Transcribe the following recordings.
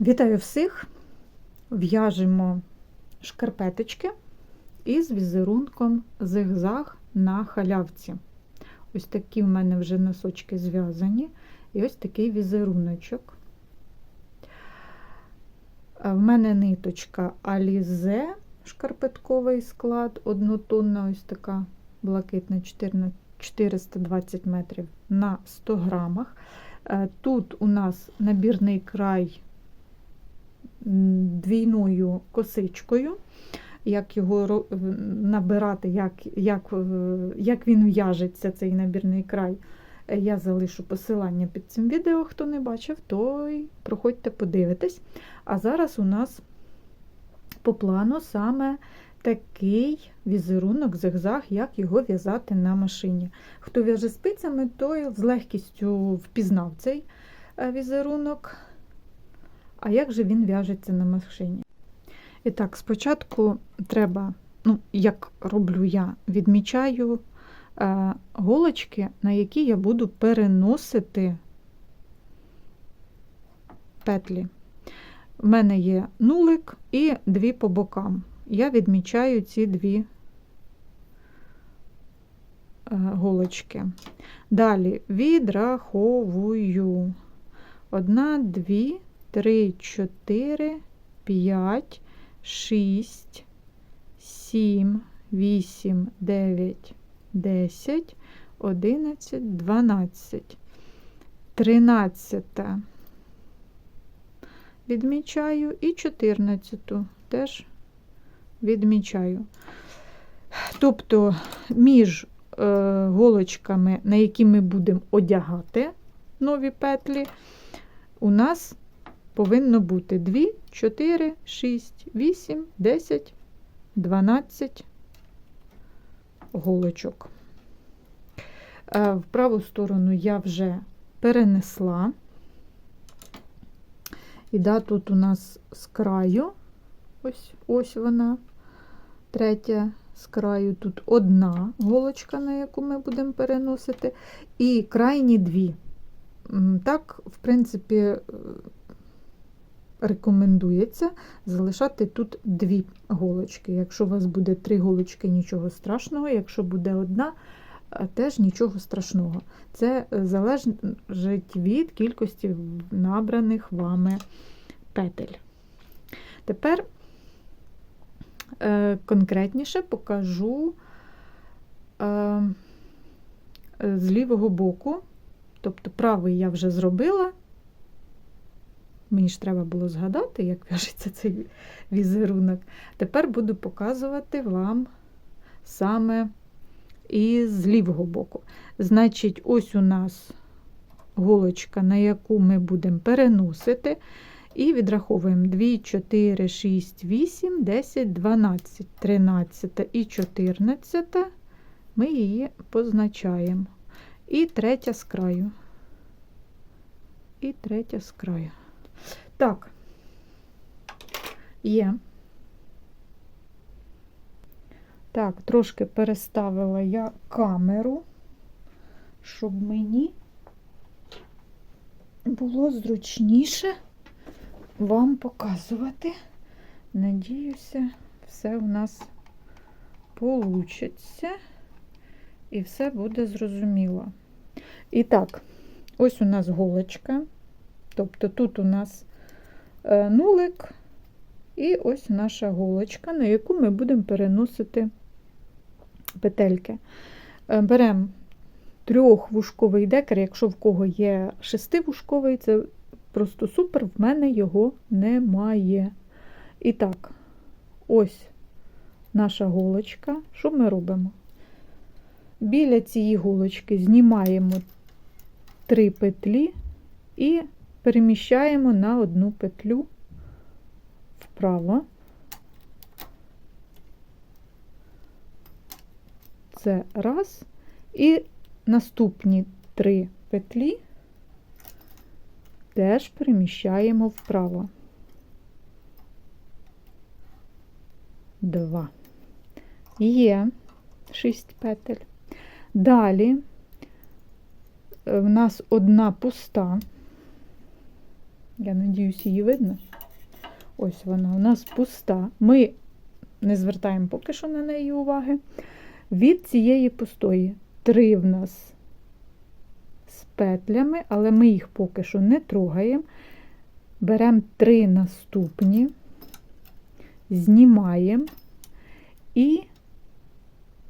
Вітаю всіх! В'яжемо шкарпеточки із візерунком зигзаг на халявці. Ось такі в мене вже носочки зв'язані, і ось такий візеруночок. В мене ниточка Alize, шкарпетковий склад, однотонна, ось така блакитна 420 метрів на 100 грамах. Е, Тут у нас набірний край двійною косичкою. Як його набирати, як як, як він в'яжеться, цей набірний край, я залишу посилання під цим відео. Хто не бачив, той проходьте подивитись. А зараз у нас по плану саме такий візерунок зигзаг, як його в'язати на машині. Хто в'яже спицями, той з легкістю впізнав цей візерунок. А як же він в'яжеться на машині? І так, спочатку треба, ну, як роблю я, відмічаю е, голочки, на які я буду переносити петлі. У мене є нулик і дві по бокам. Я відмічаю ці дві е, голочки. Далі відраховую одна, дві. 3, 4, 5, 6, 7, 8, 9, 10, 11, 12, 13 відмічаю. І 14 теж відмічаю. Тобто між е, голочками, на які ми будемо одягати нові петлі, у нас повинно бути 2, 4, 6, 8, 10, 12 голочок. Е, в праву сторону я вже перенесла. І да, тут у нас з краю, ось ось вона, третя з краю, тут одна голочка, на яку ми будемо переносити, і крайні дві. Так, в принципі, рекомендується залишати тут дві голочки. Якщо у вас буде три голочки, нічого страшного, якщо буде одна, е, теж нічого страшного. Це залежить від кількості набраних вами петель. Тепер е, конкретніше покажу е, з лівого боку, тобто правий я вже зробила. Мені ж треба було згадати, як в'яжеться цей візерунок. Тепер буду показувати вам саме із лівого боку. Значить, ось у нас голочка, на яку ми будемо переносити. І відраховуємо 2, 4, 6, 8, 10, 12, 13 і 14. Ми її позначаємо. І третя з краю. І третя з краю. Так, є. Так, трошки переставила я камеру, щоб мені було зручніше вам показувати. Надіюся, все у нас получиться і все буде зрозуміло. І так, ось у нас голочка. Тобто тут у нас нулик, і ось наша голочка, на яку ми будемо переносити петельки. Е, беремо трьохвушковий декер, якщо в кого є шестивушковий, це просто супер, в мене його немає. І так, ось наша голочка. Що ми робимо? Біля цієї голочки знімаємо три петлі і переміщаємо на одну петлю вправо. Це раз. І наступні три петлі теж переміщаємо вправо. Два. Є шість петель. Далі в нас одна пуста. Я надіюсь, її видно. ось вона у нас пуста. Ми не звертаємо поки що на неї уваги. Від цієї пустої три в нас з петлями, але ми їх поки що не трогаємо. Беремо три наступні, знімаємо і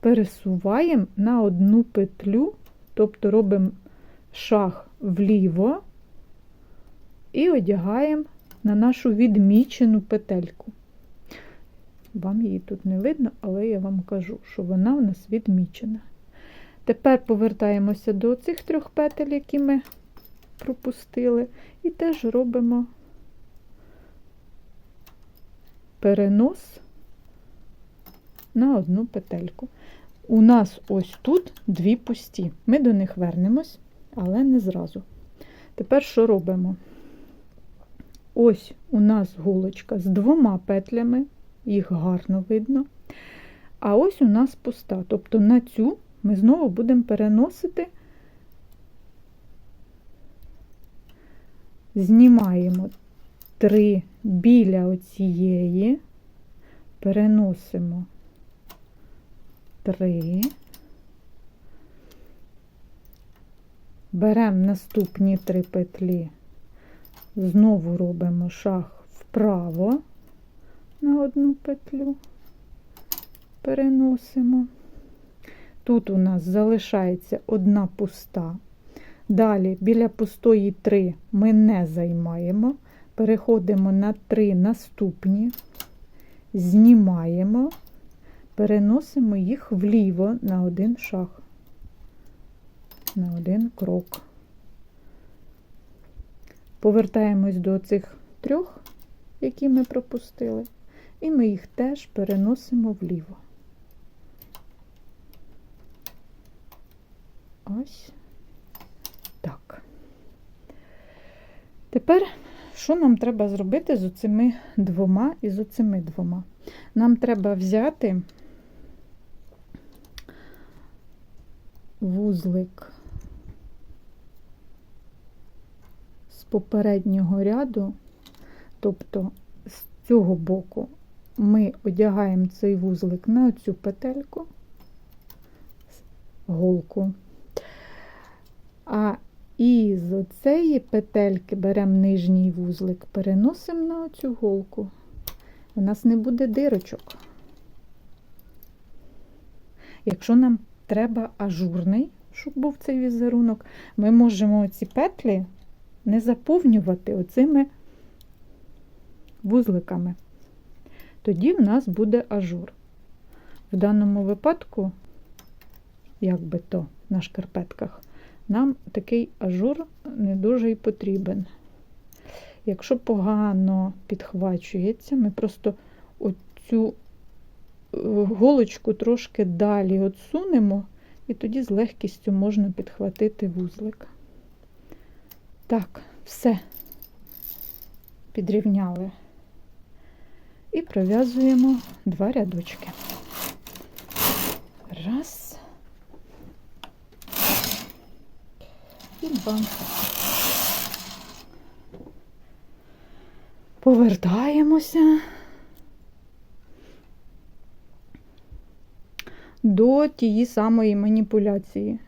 пересуваємо на одну петлю, тобто робимо шаг вліво і одягаємо на нашу відмічену петельку. Вам її тут не видно, але я вам кажу, що вона у нас відмічена. Тепер повертаємося до цих трьох петель, які ми пропустили, і теж робимо перенос на одну петельку. У нас ось тут дві пусті. Ми до них вернемось, але не зразу. Тепер що робимо? Ось у нас голочка з двома петлями, їх гарно видно. А ось у нас пуста. Тобто на цю ми знову будемо переносити, знімаємо три біля оцієї, переносимо три, беремо наступні три петлі, знову робимо шаг вправо на одну петлю, переносимо. Тут у нас залишається одна пуста. Далі біля пустої 3 ми не займаємо, переходимо на 3 наступні, знімаємо, переносимо їх вліво на один шаг, на один крок. Повертаємось до цих трьох, які ми пропустили, і ми їх теж переносимо вліво. Ось так. Тепер, що нам треба зробити з оцими двома і з оцими двома? Нам треба взяти вузлик попереднього ряду, тобто з цього боку ми одягаємо цей вузлик на цю петельку, голку. А із оцеї петельки беремо нижній вузлик, переносимо на оцю голку. У нас не буде дирочок. Якщо нам треба ажурний, щоб був цей візерунок, ми можемо ці петлі не заповнювати оцими вузликами. Тоді в нас буде ажур. В даному випадку, як би то на шкарпетках, нам такий ажур не дуже і потрібен. Якщо погано підхвачується, ми просто оцю голочку трошки далі отсунемо, і тоді з легкістю можна підхватити вузлик. Так, все, підрівняли. І пров'язуємо два рядочки. Раз. І бам. Повертаємося до тієї самої маніпуляції.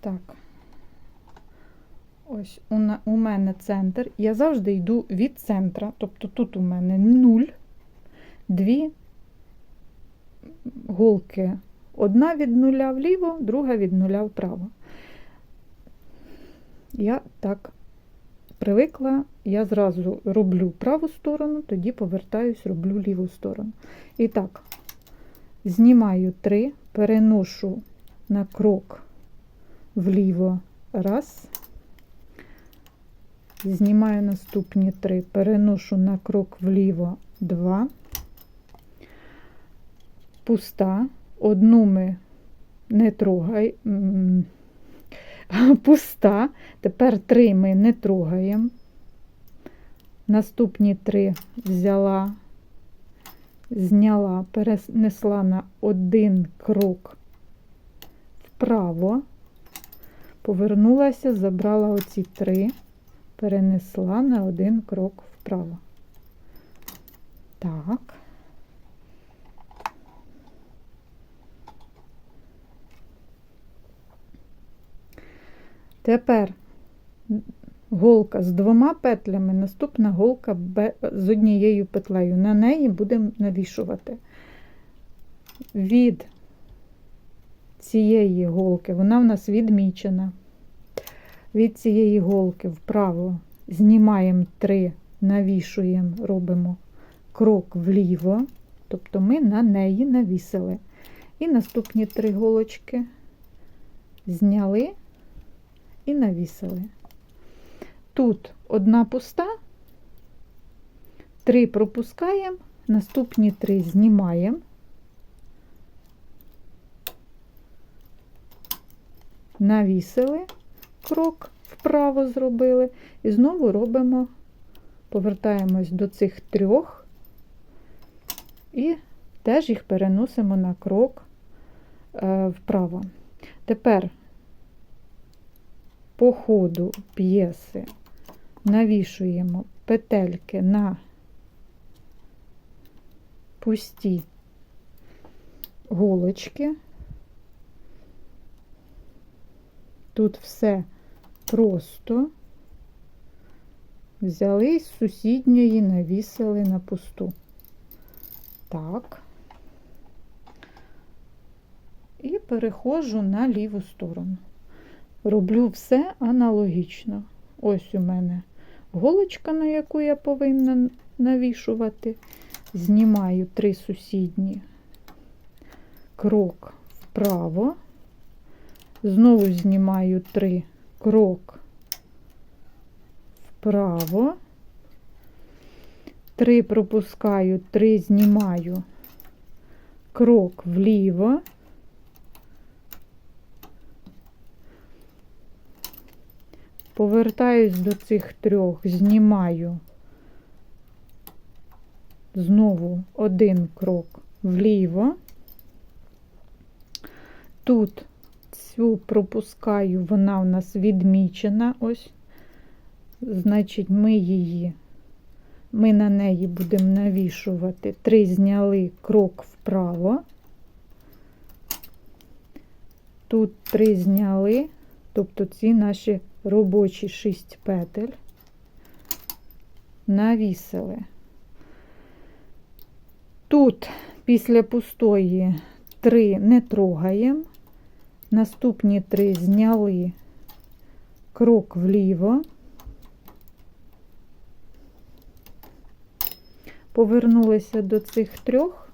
Так, ось у, у мене центр. Я завжди йду від центра, тобто тут у мене 0, дві голки. Одна від нуля вліво, друга від нуля вправо. Я так привикла, я зразу роблю праву сторону, тоді повертаюсь, роблю ліву сторону. І так, знімаю три, переношу на крок вліво, раз, знімаю наступні три, переношу на крок вліво, два, пуста, одну ми не трогай, пуста. Тепер три ми не трогаємо. Наступні три взяла, зняла, перенесла на один крок вправо, повернулася, забрала оці три, перенесла на один крок вправо. Так. Тепер голка з двома петлями, наступна голка з однією петлею. На неї будемо навішувати. Від цієї голки, вона в нас відмічена. Від цієї голки вправо знімаємо три, навішуємо, робимо крок вліво, тобто ми на неї навісили. І наступні три голочки зняли і навісили. Тут одна пуста, три пропускаємо, наступні три знімаємо. Навісили, крок вправо зробили, і знову робимо, повертаємось до цих трьох і теж їх переносимо на крок е, вправо. Тепер по ходу п'єси навішуємо петельки на пусті голочки. Тут все просто взяли з сусідньої, навісили на пусту. Так. І переходжу на ліву сторону. Роблю все аналогічно. Ось у мене голочка, на яку я повинна навішувати. Знімаю три сусідні крок вправо. Знову знімаю три крок вправо. Три пропускаю, три знімаю крок вліво. Повертаюсь до цих трьох, знімаю знову один крок вліво. Тут цю пропускаю, вона у нас відмічена. Ось, значить, ми її, ми на неї будемо навішувати. Три зняли крок вправо. Тут три зняли, тобто ці наші робочі 6 петель навісили. Тут після пустої 3 не трогаємо, наступні 3 зняли крок вліво, повернулися до цих трьох,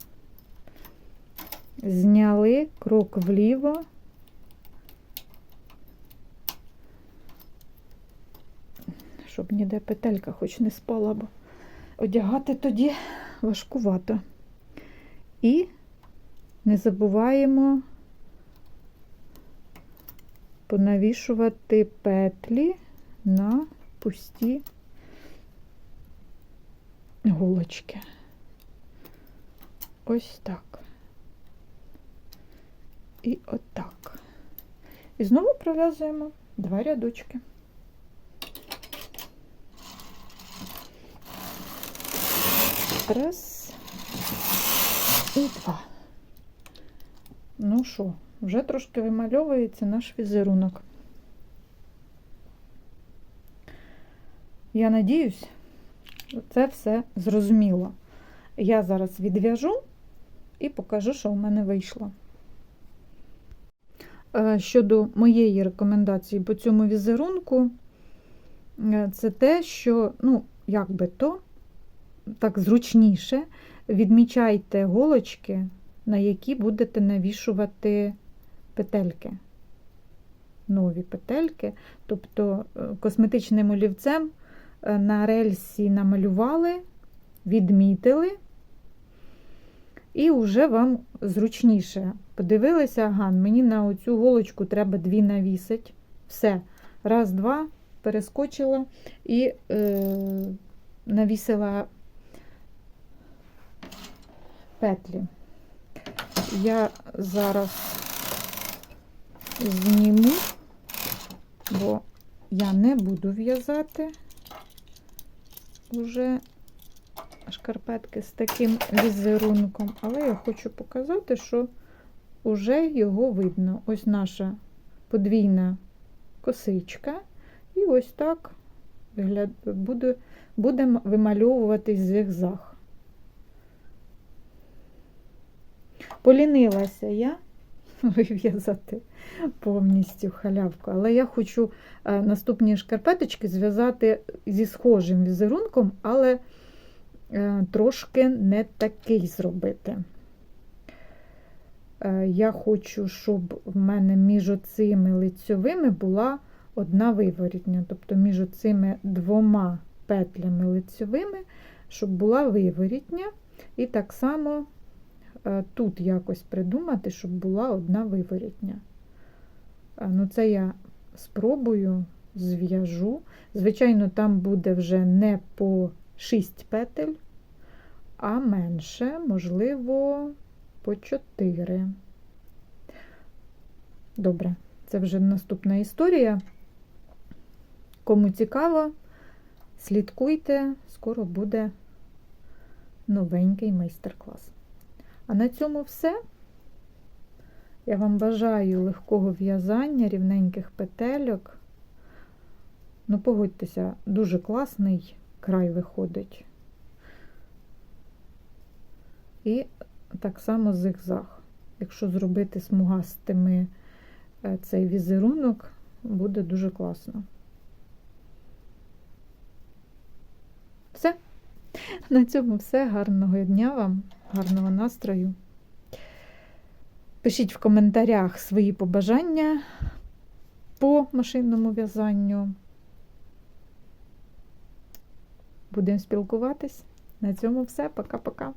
зняли крок вліво. щоб ніде петелька хоч не спала, бо одягати тоді важкувато. І не забуваємо понавішувати петлі на пусті голочки. Ось так. І отак. І знову пров'язуємо два рядочки. Раз і два. Ну що, вже трошки вимальовується наш візерунок. Я надіюсь, це все зрозуміло. Я зараз відв'яжу і покажу, що в мене вийшло. Е, Щодо моєї рекомендації по цьому візерунку, е, це те, що, ну, як би то, так зручніше, відмічайте голочки, на які будете навішувати петельки. Нові петельки. Тобто е, косметичним олівцем е, на рельсі намалювали, відмітили, і вже вам зручніше. Подивилися, ага, мені на оцю голочку треба дві навісити. Все. Раз, два, перескочила і е, навісила петлі. Я зараз зніму, бо я не буду в'язати вже шкарпетки з таким візерунком, але я хочу показати, що вже його видно. Ось наша подвійна косичка. І ось так буде, буде вимальовуватись зигзаг. Полінилася я вив'язати повністю халявку, але я хочу е, наступні шкарпеточки зв'язати зі схожим візерунком, але е, трошки не такий зробити. Е, Я хочу, щоб в мене між цими лицьовими була одна виворітня, тобто між цими двома петлями лицьовими, щоб була виворітня, і так само тут якось придумати, щоб була одна виворітня. Е, Ну, це я спробую, зв'яжу. Звичайно, там буде вже не по 6 петель, а менше, можливо, по 4. Добре, це вже наступна історія. Кому цікаво, слідкуйте, скоро буде новенький майстер-клас. А на цьому все. Я вам бажаю легкого в'язання, рівненьких петельок. Ну, погодьтеся, дуже класний край виходить. І так само зигзаг. Якщо зробити смугастими е, цей візерунок, буде дуже класно. Все. На цьому все. Гарного дня вам, гарного настрою. Пишіть в коментарях свої побажання по машинному в'язанню. Будемо спілкуватись. На цьому все. Пока-пока.